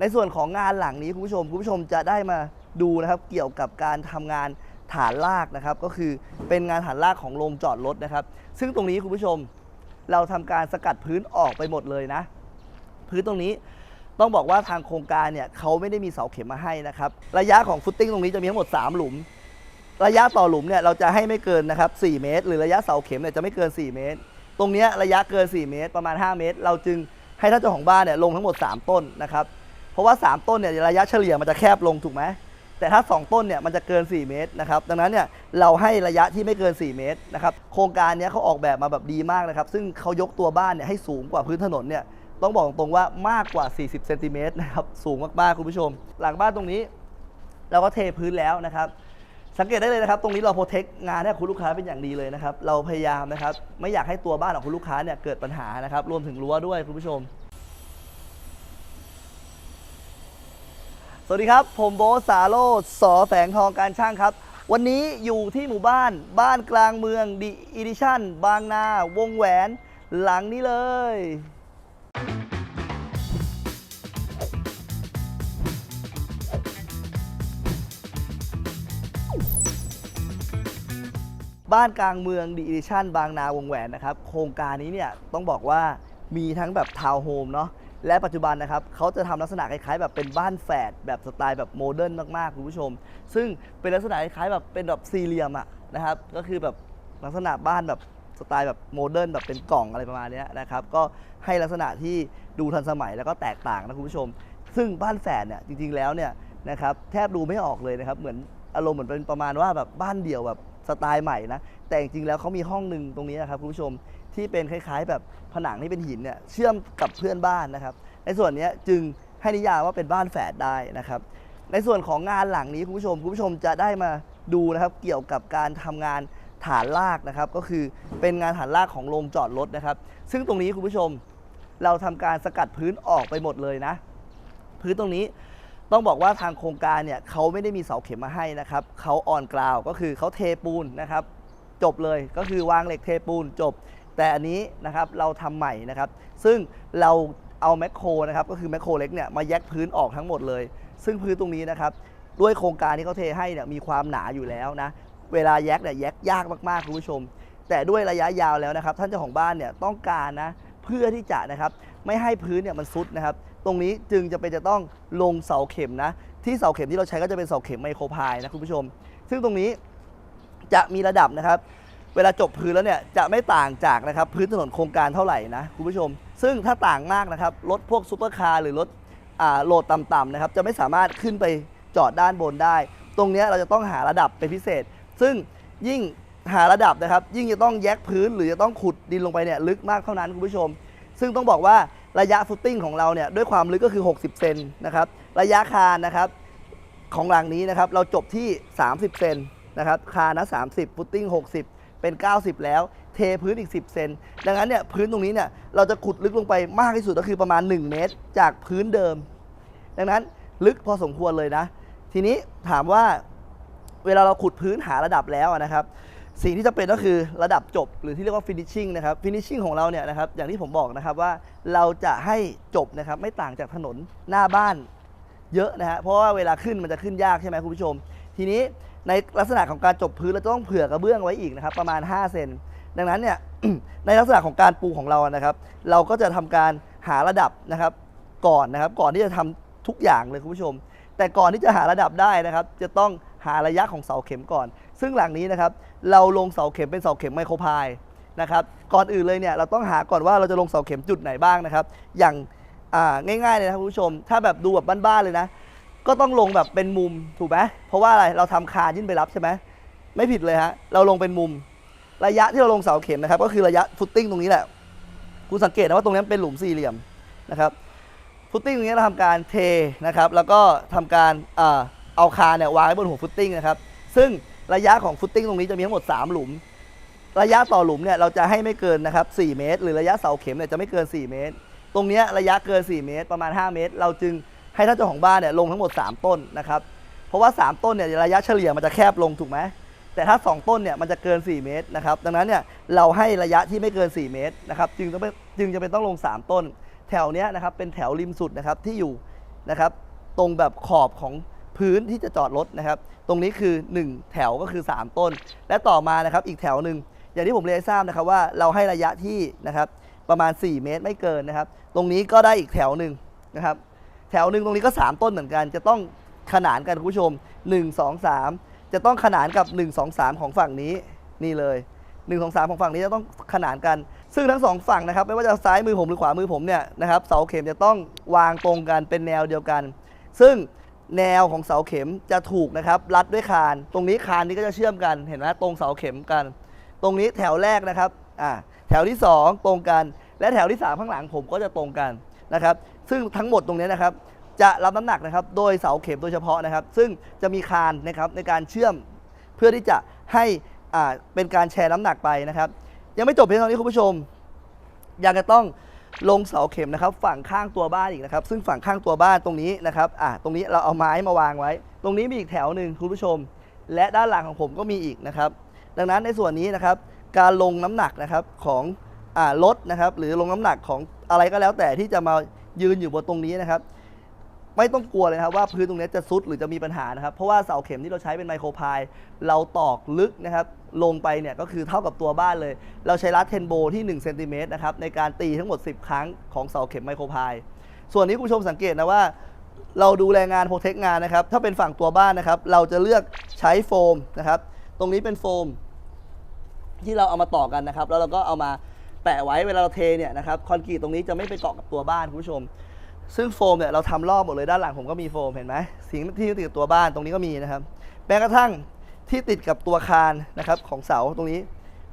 ในส่วนของงานหลังนี้คุณผู้ชมคุณผู้ชมจะได้มาดูนะครับเกี่ยวกับการทำงานฐานลากนะครับ ก็คือเป็นงานฐานลากของโรงจอดรถนะครับ ซึ่งตรงนี้คุณผู้ชมเราทำการสกัดพื้นออกไปหมดเลยนะ พื้นตรงนี้ต้องบอกว่าทางโครงการเนี่ยเขาไม่ได้มีเสาเข็มมาให้นะครับ ระยะของฟุตติ้งตรงนี้จะมีทั้งหมด 3 หลุม ระยะต่อหลุมเนี่ยเราจะให้ไม่เกินนะครับ 4 เมตร หรือระยะเสาเข็มเนี่ยจะไม่เกิน 4 เมตร ตรงเนี้ยระยะเกิน 4 เมตร ประมาณ 5 เมตร เราจึงให้ท่านเจ้าของบ้านเนี่ยลงทั้งหมด 3 ต้นนะครับ ราะว่า 3 ต้นเนี่ยระยะเฉลี่ยมันจะแคบลงถูกไหมแต่ถ้า 2 ต้นเนี่ยมันจะเกิน 4 เมตรนะครับดังนั้นเนี่ยเราให้ระยะที่ไม่เกิน 4 เมตรนะครับโครงการนี้เขาออกแบบมาแบบดีมากนะครับซึ่งเขายกตัวบ้านเนี่ยให้สูงกว่าพื้นถนนเนี่ยต้องบอกตรงว่ามากกว่า 40เซนติเมตรนะครับสูงมากๆคุณผู้ชม หลังบ้านตรงนี้ เราก็เทพื้นแล้วนะครับสังเกตได้เลยนะครับ ตรงนี้เราโปรเทคงานให้คุณลูกค้าเป็นอย่างดีเลยนะครับ เราพยายามนะครับ ไม่อยากให้ตัวบ้านของคุณลูกค้าเนี่ยเกิดปัญหานะครับ รวมถึงรั้วด้วยคุณผู้ชม สวัสดีครับ ผมโบสาโรจน์สอแสงทองการช่างครับ วันนี้อยู่ที่หมู่บ้านบ้านกลางเมืองดีอีดิชั่น บางนา วงแหวนหลังนี้เลย บ้านกลางเมืองดีอีดิชั่น บางนาวงแหวนนะครับ โครงการนี้เนี่ยต้องบอกว่ามีทั้งแบบทาวน์โฮมเนาะ และปัจจุบันนะครับเขาจะทำลักษณะคล้ายๆ แบบเป็นบ้านแฝดแบบสไตล์แบบโมเดิร์นมากๆคุณผู้ชม ซึ่งเป็นลักษณะคล้ายๆแบบเป็นแบบสี่เหลี่ยมอะนะครับก็คือแบบลักษณะบ้านแบบสไตล์แบบโมเดิร์นแบบเป็นกล่องอะไรประมาณนี้นะครับก็ให้ลักษณะที่ดูทันสมัยแล้วก็แตกต่างนะคุณผู้ชม ซึ่งบ้านแฝดเนี่ยจริงๆแล้วเนี่ยนะครับแทบดูไม่ออกเลยนะครับเหมือนอารมณ์เหมือนเป็นประมาณว่าแบบบ้านเดี่ยวแบบสไตล์ใหม่นะแต่จริงๆแล้วเขามีห้องหนึ่งตรงนี้นะครับคุณผู้ชม ที่เป็นคล้ายๆ แบบผนังที่เป็นหินเนี่ยเชื่อมกับเพื่อนบ้านนะครับ ในส่วนนี้จึงให้นิยามว่าเป็นบ้านแฝดได้นะครับ ในส่วนของงานหลังนี้คุณผู้ชมคุณผู้ชมจะได้มาดูนะครับ เกี่ยวกับการทำงานฐานลากนะครับ ก็คือเป็นงานฐานลากของโรงจอดรถนะครับ ซึ่งตรงนี้คุณผู้ชมเราทำการสกัดพื้นออกไปหมดเลยนะ พื้นตรงนี้ต้องบอกว่าทางโครงการเนี่ยเขาไม่ได้มีเสาเข็มมาให้นะครับเขาออนกราวก็คือเขาเทปูนนะครับจบเลยก็คือวางเหล็กเทปูนจบ แต่อันนี้นะครับเราทำใหม่นะครับ ซึ่งเราเอาแมคโครนะครับก็คือแมคโครเล็กเนี่ยมาแยกพื้นออกทั้งหมดเลย ซึ่งพื้นตรงนี้นะครับด้วยโครงการที่เขาเทให้เนี่ยมีความหนาอยู่แล้วนะเวลาแยกเนี่ยแยกยากมากๆคุณผู้ชม แต่ด้วยระยะยาวแล้วนะครับ ท่านเจ้าของบ้านเนี่ยต้องการนะเพื่อที่จะนะครับไม่ให้พื้นเนี่ยมันซุดนะครับ ตรงนี้จึงจะเป็นจะต้องลงเสาเข็มนะที่เสาเข็มที่เราใช้ก็จะเป็นเสาเข็มไมโครพายนะคุณผู้ชม ซึ่งตรงนี้จะมีระดับนะครับ เวลาจบพื้นแล้วเนี่ยจะไม่ต่างจากนะครับพื้นถนนโครงการเท่าไหร่นะคุณผู้ชม ซึ่งถ้าต่างมากนะครับรถพวกซูเปอร์คาร์หรือรถอ่าโหลดต่ำๆนะครับจะไม่สามารถขึ้นไปจอดด้านบนได้ ตรงเนี้ยเราจะต้องหาระดับเป็นพิเศษ ซึ่งยิ่งหาระดับนะครับ ยิ่งจะต้องแยกพื้นหรือจะต้องขุดดินลงไปเนี่ยลึกมากเท่านั้นคุณผู้ชม ซึ่งต้องบอกว่าระยะฟุตติ้งของเราเนี่ยด้วยความลึกก็คือ 60 เซนนะครับระยะคานนะครับของหลังนี้นะครับเราจบที่ 30 เซนนะครับคานนะ30 ฟุตติ้ง 60 เป็น 90 แล้ว เทพื้นอีก 10 เซน ดังนั้นเนี่ยพื้นตรงนี้เนี่ยเราจะขุดลึกลงไปมากที่สุดก็คือประมาณ 1 เมตร จากพื้นเดิม ดังนั้นลึกพอสมควรเลยนะ ทีนี้ถามว่าเวลาเราขุดพื้นหาระดับแล้วนะครับ สิ่งที่จะเป็นก็คือระดับจบหรือที่เรียกว่า finishing นะครับ finishing ของเราเนี่ยนะครับอย่างที่ผมบอกนะครับว่าเราจะให้จบนะครับไม่ต่างจากถนนหน้าบ้านเยอะนะฮะเพราะว่าเวลาขึ้นมันจะขึ้นยากใช่ไหมคุณผู้ชม ทีนี้ในลักษณะของการจบพื้นเราจะต้องเผื่อกระเบื้องไว้อีกนะครับ ประมาณ 5 เซนดังนั้นเนี่ย ในลักษณะของการปูของเรานะครับ เราก็จะทำการหาระดับนะครับ ก่อนนะครับ ก่อนที่จะทำทุกอย่างเลยคุณผู้ชม แต่ก่อนที่จะหาระดับได้นะครับ จะต้องหาระยะของเสาเข็มก่อน ซึ่งหลังนี้นะครับ เราลงเสาเข็มเป็นเสาเข็มไมโครพายนะครับ ก่อนอื่นเลยเนี่ยเราต้องหาก่อนว่าเราจะลงเสาเข็มจุดไหนบ้างนะครับ อย่างง่ายๆเลยนะคุณผู้ชม ถ้าแบบดูแบบบ้านๆเลยนะ ก็ต้องลงแบบเป็นมุมถูกไหมเพราะว่าอะไรเราทำคานยื่นไปรับใช่ไหมไม่ผิดเลยฮะเราลงเป็นมุม ระยะที่เราลงเสาเข็มนะครับ ก็คือระยะฟุตติ้งตรงนี้แหละคุณสังเกตนะว่าตรงนี้เป็นหลุมสี่เหลี่ยมนะครับฟุตติ้งตรงนี้เราทำการเทนะครับ แล้วก็ทำการเอาคานเนี่ยวางไว้บนหัวฟุตติ้งนะครับ ซึ่งระยะของฟุตติ้งตรงนี้จะมีทั้งหมด 3 หลุม ระยะต่อหลุมเนี่ยเราจะให้ไม่เกินนะครับ4เมตร หรือระยะเสาเข็มเนี่ยจะไม่เกิน 4 เมตร ตรงนี้ระยะเกิน 4 เมตร ประมาณ 5 เมตร เราจึง ให้ท่านเจ้าของบ้านเนี่ยลงทั้งหมด 3 ต้นนะครับเพราะว่า 3 ต้นเนี่ยระยะเฉลี่ยมันจะแคบลงถูกไหมแต่ถ้า 2 ต้นเนี่ยมันจะเกิน 4 เมตรนะครับดังนั้นเนี่ยเราให้ระยะที่ไม่เกิน 4 เมตรนะครับจึงต้องจึงจะเป็นต้องลง 3 ต้น แถวเนี้ยนะครับเป็นแถวริมสุดนะครับที่อยู่นะครับตรงแบบขอบของพื้นที่จะจอดรถนะครับ ตรงนี้คือ 1 แถวก็คือ 3 ต้น และต่อมานะครับอีกแถวหนึ่งอย่างที่ผมเรียนให้ทราบนะครับว่าเราให้ระยะที่นะครับประมาณ 4 เมตรไม่เกินนะครับ ตรงนี้ก็ได้อีกแถวหนึ่งนะครับ แถวหนึ่งตรงนี้ก็ 3 ต้นเหมือนกัน จะต้องขนานกันคุณผู้ชม 1 2 3 จะต้องขนานกับ 1 2 3 ของฝั่งนี้นี่เลย 1 2 3 ของฝั่งนี้จะต้องขนานกัน ซึ่งทั้งสองฝั่งนะครับไม่ว่าจะซ้ายมือผมหรือขวามือผมเนี่ยนะครับเสาเข็มจะต้องวางตรงกันเป็นแนวเดียวกัน ซึ่งแนวของเสาเข็มจะถูกนะครับรัดด้วยคาน ตรงนี้คานนี้ก็จะเชื่อมกันเห็นไหมตรงเสาเข็มกัน ตรงนี้แถวแรกนะครับอ่าแถวที่ 2 ตรงกัน และแถวที่ 3 ข้างหลังผมก็จะตรงกัน นะครับ ซึ่งทั้งหมดตรงนี้นะครับ จะรับน้ำหนักนะครับ โดยเสาเข็มโดยเฉพาะนะครับ ซึ่งจะมีคานนะครับในการเชื่อมเพื่อที่จะให้อ่าเป็นการแชร์น้ำหนักไปนะครับ ยังไม่จบเพียงเท่านี้คุณผู้ชม ยังจะต้องลงเสาเข็มนะครับ ฝั่งข้างตัวบ้านอีกนะครับ ซึ่งฝั่งข้างตัวบ้านตรงนี้นะครับอะตรงนี้เราเอาไม้มาวางไว้ ตรงนี้มีอีกแถวหนึ่งคุณผู้ชม และด้านหลังของผมก็มีอีกนะครับ ดังนั้นในส่วนนี้นะครับ การลงน้ำหนักนะครับของ รถนะครับ หรือลงน้ำหนักของอะไรก็แล้วแต่ที่จะมายืนอยู่บนตรงนี้นะครับ ไม่ต้องกลัวเลยนะครับว่าพื้นตรงนี้จะซุดหรือจะมีปัญหานะครับ เพราะว่าเสาเข็มที่เราใช้เป็นไมโครพาย เราตอกลึกนะครับ ลงไปเนี่ยก็คือเท่ากับตัวบ้านเลย เราใช้รัดเทนโบที่1เซนติเมตรนะครับในการตีทั้งหมด 10 ครั้งของเสาเข็มไมโครพายส่วนนี้คุณผู้ชมสังเกตนะว่าเราดูแลงานโปรเทคงานนะครับ ถ้าเป็นฝั่งตัวบ้านนะครับ เราจะเลือกใช้โฟมนะครับ ตรงนี้เป็นโฟม ที่เราเอามาต่อกันนะครับ แล้วเราก็เอามา แปะไว้เวลาเราเทเนี่ยนะครับคอนกรีตตรงนี้จะไม่ไปเกาะกับตัวบ้านคุณผู้ชม ซึ่งโฟมเนี่ยเราทำรอบหมดเลยด้านหลังผมก็มีโฟมเห็นไหมสิ่งที่ติดกับตัวบ้านตรงนี้ก็มีนะครับแม้กระทั่งที่ติดกับตัวคานนะครับของเสาตรงนี้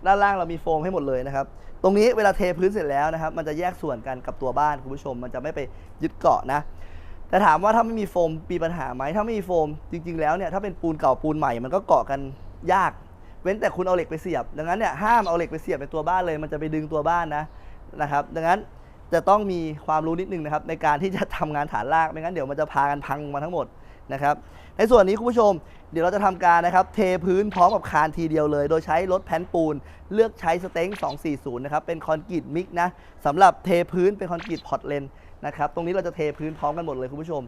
ด้านล่างเรามีโฟมให้หมดเลยนะครับ ตรงนี้เวลาเทพื้นเสร็จแล้วนะครับ มันจะแยกส่วนกันกับตัวบ้านคุณผู้ชม มันจะไม่ไปยึดเกาะนะ แต่ถามว่าถ้าไม่มีโฟมมีปัญหาไหมถ้าไม่มีโฟมจริง ๆ แล้วเนี่ยถ้าเป็นปูนเก่าปูนใหม่มันก็เกาะกันยาก เว้นแต่คุณเอาเหล็กไปเสียบ ดังนั้นเนี่ยห้ามเอาเหล็กไปเสียบในตัวบ้านเลย มันจะไปดึงตัวบ้านนะนะครับ ดังนั้นจะต้องมีความรู้นิดนึงนะครับ ในการที่จะทำงานฐานรากไม่งั้นเดี๋ยวมันจะพากันพังมาทั้งหมดนะครับในส่วนนี้คุณผู้ชมเดี๋ยวเราจะทำการนะครับเทพื้นพร้อมกับคานทีเดียวเลย โดยใช้รถแผ่นปูน เลือกใช้สเต็ง240 นะครับ เป็นคอนกรีตมิกนะสำหรับเทพื้นเป็นคอนกรีตพอร์ตเลนนะครับ ตรงนี้เราจะเทพื้นพร้อมกันหมดเลยคุณผู้ชม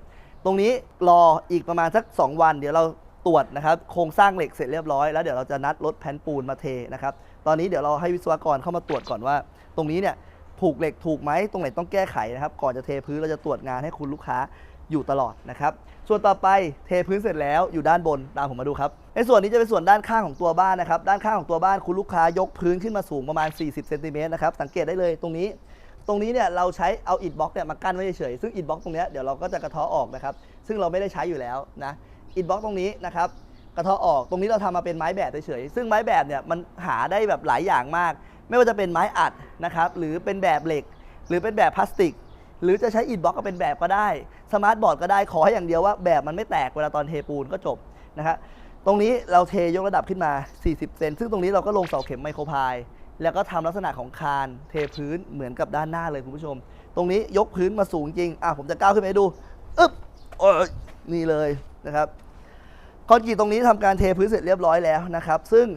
ตรงนี้รออีกประมาณสัก 2 วัน เดี๋ยวเรา ตรวจนะครับโครงสร้างเหล็กเสร็จเรียบร้อยแล้วเดี๋ยวเราจะนัดรถแผ่นปูนมาเทนะครับตอนนี้เดี๋ยวเราให้วิศวกรเข้ามาตรวจก่อนว่า ตรงนี้เนี่ยผูกเหล็กถูกไหมตรงไหนต้องแก้ไขนะครับ ก่อนจะเทพื้นเราจะตรวจงานให้คุณลูกค้าอยู่ตลอดนะครับ ส่วนต่อไปเทพื้นเสร็จแล้วอยู่ด้านบนตามผมมาดูครับในส่วนนี้จะเป็นส่วนด้านข้างของตัวบ้านนะครับ ด้านข้างของตัวบ้านคุณลูกค้ายกพื้นขึ้นมาสูงประมาณ 40เซนติเมตรนะครับสังเกตได้เลยตรงนี้ ตรงนี้เนี่ยเราใช้เอาอิฐบล็อกเนี่ยมากั้นไว้เฉยๆซึ่งอิฐบล็อกตรงเนี้ยเดี๋ยวเราก็จะกระทาะออกนะครับซึ่งเราไม่ได้ใช้อยู่แล้วนะ อิฐบล็อกตรงนี้นะครับกระเทาะออกตรงนี้เราทำมาเป็นไม้แบบเฉยๆซึ่งไม้แบบเนี่ยมันหาได้แบบหลายอย่างมาก ไม่ว่าจะเป็นไม้อัดนะครับหรือเป็นแบบเหล็ก หรือเป็นแบบพลาสติก หรือจะใช้อิฐบล็อกก็เป็นแบบก็ได้สมาร์ทบอร์ดก็ได้ขอให้อย่างเดียวว่าแบบมันไม่แตกเวลาตอนเทปูนก็จบนะครับตรงนี้เราเทยกระดับขึ้นมา 40 เซนซึ่งตรงนี้เราก็ลงเสาเข็มไมโครพายแล้วก็ทำลักษณะของคานเทพื้นเหมือนกับด้านหน้าเลยคุณผู้ชม ตรงนี้ยกพื้นมาสูงจริงอะผมจะก้าวขึ้นไปดูอึ๊บโอ้ยนี่เลยนะครับคอนกรีตตรงนี้ทำการเทพื้นเสร็จเรียบร้อยแล้วนะครับ ซึ่ง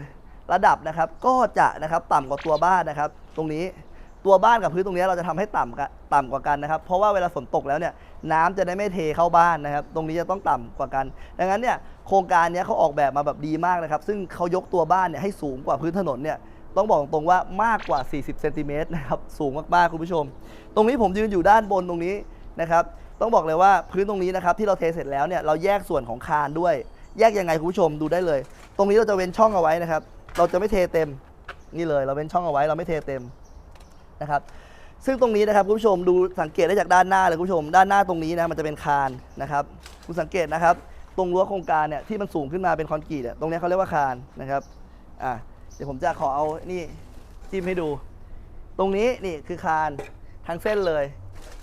ระดับนะครับก็จะนะครับต่ำกว่าตัวบ้านนะครับ ตรงนี้ตัวบ้านกับพื้นตรงนี้เราจะทำให้ต่ำกว่าต่ำกว่ากันนะครับ เพราะว่าเวลาฝนตกแล้วเนี่ยน้ำจะได้ไม่เทเข้าบ้านนะครับ ตรงนี้จะต้องต่ำกว่ากัน ดังนั้นเนี่ยโครงการนี้เขาออกแบบมาแบบดีมากนะครับ ซึ่งเขายกตัวบ้านเนี่ยให้สูงกว่าพื้นถนนเนี่ยต้องบอกตรงว่ามากกว่า 40เซนติเมตรนะครับสูงมากๆคุณผู้ชม ตรงนี้ผมยืนอยู่ด้านบนตรงนี้นะครับ ต้องบอกเลยว่าพื้นตรงนี้นะครับที่เราเทเสร็จแล้วเนี่ยเราแยกส่วนของคานด้วย แยกยังไงคุณผู้ชมดูได้เลย ตรงนี้เราจะเว้นช่องเอาไว้นะครับ เราจะไม่เทเต็มนี่เลย เราเว้นช่องเอาไว้เราไม่เทเต็มนะครับซึ่งตรงนี้นะครับคุณผู้ชมดูสังเกตได้จากด้านหน้าเลยคุณผู้ชม ด้านหน้าตรงนี้นะมันจะเป็นคานนะครับ คุณสังเกตนะครับ ตรงรั้วโครงการเนี่ยที่มันสูงขึ้นมาเป็นคอนกรีตตรงนี้เขาเรียกว่าคานนะครับอะเดี๋ยวผมจะขอเอานี่จิ้มให้ดู ตรงนี้นี่คือคานทั้งเส้นเลย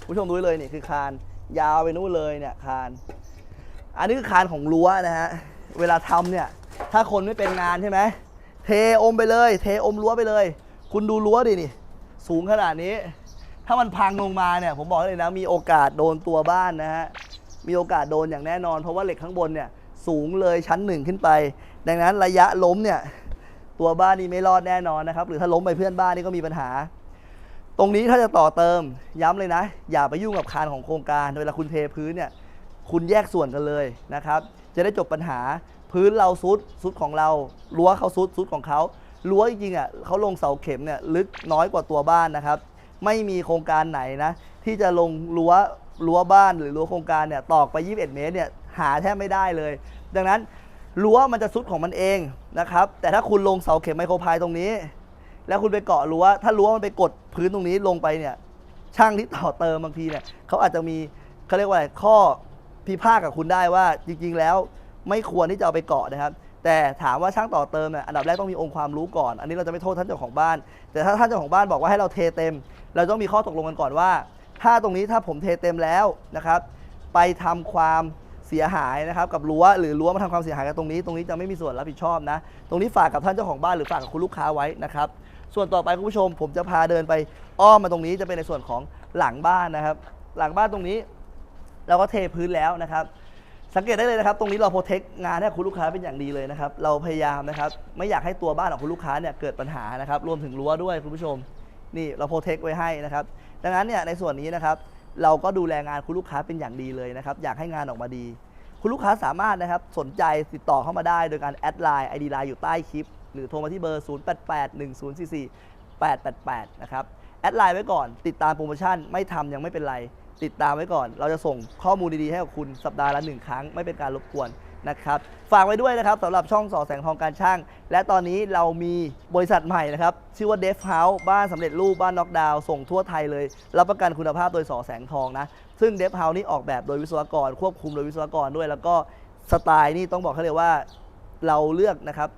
คุณผู้ชมดูเลยนี่คือคาน ยาวไปนู่นเลยเนี่ยคาน อันนี้คือคานของรั้วนะฮะ เวลาทำเนี่ย ถ้าคนไม่เป็นงานใช่ไหม เทอมไปเลย เทอมรั้วไปเลย คุณดูรั้วดินี่ สูงขนาดนี้ ถ้ามันพังลงมาเนี่ย ผมบอกเลยนะ มีโอกาสโดนตัวบ้านนะฮะ มีโอกาสโดนอย่างแน่นอน เพราะว่าเหล็กข้างบนเนี่ย สูงเลยชั้นหนึ่งขึ้นไป ดังนั้นระยะล้มเนี่ย ตัวบ้านนี่ไม่รอดแน่นอนนะครับ หรือถ้าล้มไปเพื่อนบ้านนี่ก็มีปัญหา ตรงนี้ถ้าจะต่อเติมย้ำเลยนะ อย่าไปยุ่งกับคานของโครงการเวลาคุณเทพื้นเนี่ยคุณแยกส่วนกันเลยนะครับ จะได้จบปัญหาพื้นเราซุดซุดของเรารั้วเขาซุดซุดของเขารั้วจริงๆอะเขาลงเสาเข็มเนี่ยลึกน้อยกว่าตัวบ้านนะครับ ไม่มีโครงการไหนนะที่จะลงรั้วรั้วบ้านหรือรั้วโครงการเนี่ยตอกไป 21 เมตรเนี่ยหาแทบไม่ได้เลย ดังนั้นรั้วมันจะซุดของมันเองนะครับ แต่ถ้าคุณลงเสาเข็มไมโครพายตรงนี้ แล้วคุณไปเกาะรั้วถ้ารั้วมันไปกดพื้นตรงนี้ลงไปเนี่ย ช่างที่ต่อเติมบางทีเนี่ยเขาอาจจะมีเขาเรียกว่าอะไรข้อพิพาทกับคุณได้ว่าจริง ๆ แล้วไม่ควรที่จะเอาไปเกาะนะครับ แต่ถามว่าช่างต่อเติมเนี่ยอันดับแรกต้องมีองค์ความรู้ก่อน อันนี้เราจะไม่โทษท่านเจ้าของบ้าน แต่ถ้าท่านเจ้าของบ้านบอกว่าให้เราเทเต็ม เราต้องมีข้อตกลงกันก่อนว่า ถ้าตรงนี้ถ้าผมเทเต็มแล้วนะครับ ไปทำความเสียหายนะครับกับรั้วหรือรั้วมาทำความเสียหายกับตรงนี้ ตรงนี้จะไม่มีส่วนรับผิดชอบนะ ตรงนี้ฝากกับท่านเจ้าของบ้านหรือฝากกับคุณลูกค้าไว้นะครับ ส่วนต่อไปคุณผู้ชม ผมจะพาเดินไปอ้อมมาตรงนี้จะเป็นในส่วนของหลังบ้านนะครับ หลังบ้านตรงนี้ เราก็เทพื้นแล้วนะครับ สังเกตได้เลยนะครับ ตรงนี้เราโปรเทคงานให้คุณลูกค้าเป็นอย่างดีเลยนะครับ เราพยายามนะครับ ไม่อยากให้ตัวบ้านของคุณลูกค้าเนี่ยเกิดปัญหานะครับ รวมถึงรั้วด้วยคุณผู้ชม นี่เราโปรเทคไว้ให้นะครับ ดังนั้นเนี่ยในส่วนนี้นะครับ เราก็ดูแลงานคุณลูกค้าเป็นอย่างดีเลยนะครับ อยากให้งานออกมาดี คุณลูกค้าสามารถนะครับสนใจติดต่อเข้ามาได้ โดยการแอดไลน์ ID ไลน์อยู่ใต้คลิป หรือโทรมาที่เบอร์ 0881044888 นะครับ แอดไลน์ไว้ก่อน ติดตามโปรโมชั่นไม่ทำยังไม่เป็นไร ติดตามไว้ก่อน เราจะส่งข้อมูลดีๆ ให้กับคุณสัปดาห์ละหนึ่งครั้งไม่เป็นการรบกวนนะครับ ฝากไว้ด้วยนะครับสำหรับช่องสอแสงทองการช่าง และตอนนี้เรามีบริษัทใหม่นะครับ ชื่อว่า Def House บ้านสำเร็จรูปบ้านน็อกดาวน์ส่งทั่วไทยเลย รับประกันคุณภาพโดยสอแสงทองนะ ซึ่ง Def House นี่ออกแบบโดยวิศวกร ควบคุมโดยวิศวกรด้วย แล้วก็สไตล์นี่ต้องบอกเขาเลยว่าเราเลือกนะครับ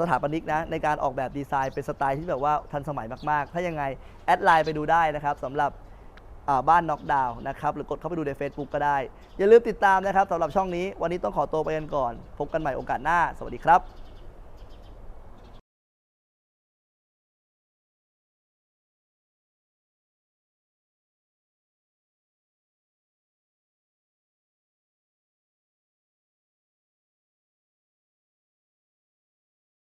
สถาปนิกนะในการออกแบบดีไซน์เป็นสไตล์ที่แบบว่าทันสมัยมาก ๆ ถ้ายังไง แอดไลน์ไปดูได้นะครับสำหรับบ้านน็อกดาวน์นะครับหรือกดเข้าไปดูใน Facebook ก็ได้ อย่าลืมติดตามนะครับสำหรับช่องนี้วันนี้ต้องขอตัวไปกันก่อน พบกันใหม่โอกาสหน้า สวัสดีครับ